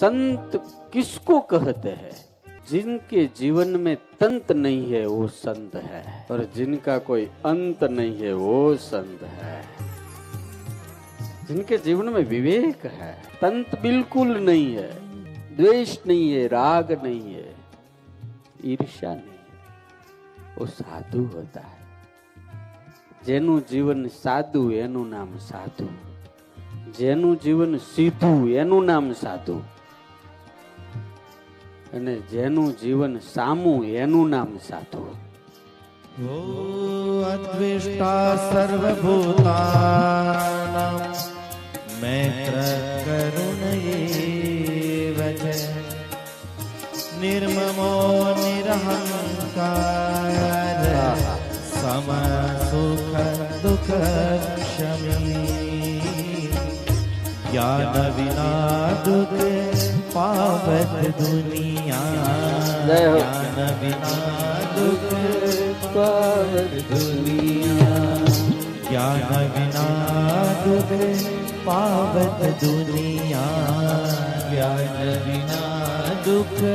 संत किसको कहते हैं जिनके जीवन में तंत नहीं है वो संत है और जिनका कोई अंत नहीं है वो संत है जिनके जीवन में विवेक है तंत बिल्कुल नहीं है द्वेष नहीं है राग नहीं है ईर्ष्या नहीं है वो साधु होता है જેનું જીવન સાદું એનું નામ સાધુ જેનું જીવન સીધું એનું નામ સાધુ અને જેનું જીવન સામું, એનું નામ સાધુ. અદ્વિષ્ટા સર્વભૂતા નિર્મમો નિરહંકાર સમ સુખ દુઃખ ક્ષમી જ્ઞાન વિના દુઃખ આફત દુનિયા જય વિના દુઃખ પાવક દુનિયા જ્ઞાન વિના દુઃખ પાવક દુનિયા જ્ઞાન વિના દુઃખ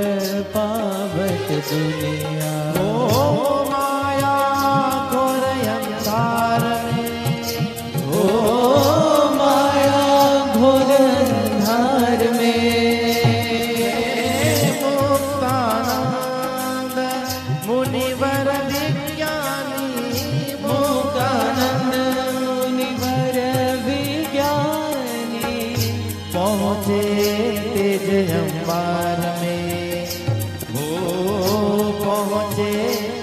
પાવક દુનિયા पहुँचे तेज अंबार में। हो पहुँचे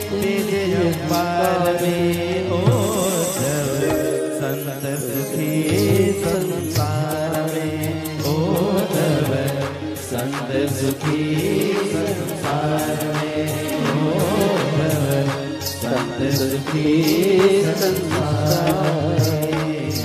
तेज अंबार में। हो सब संत सुखी संसार में। हो सब संत सुखी संसार में। हो सब संत सुखी संसार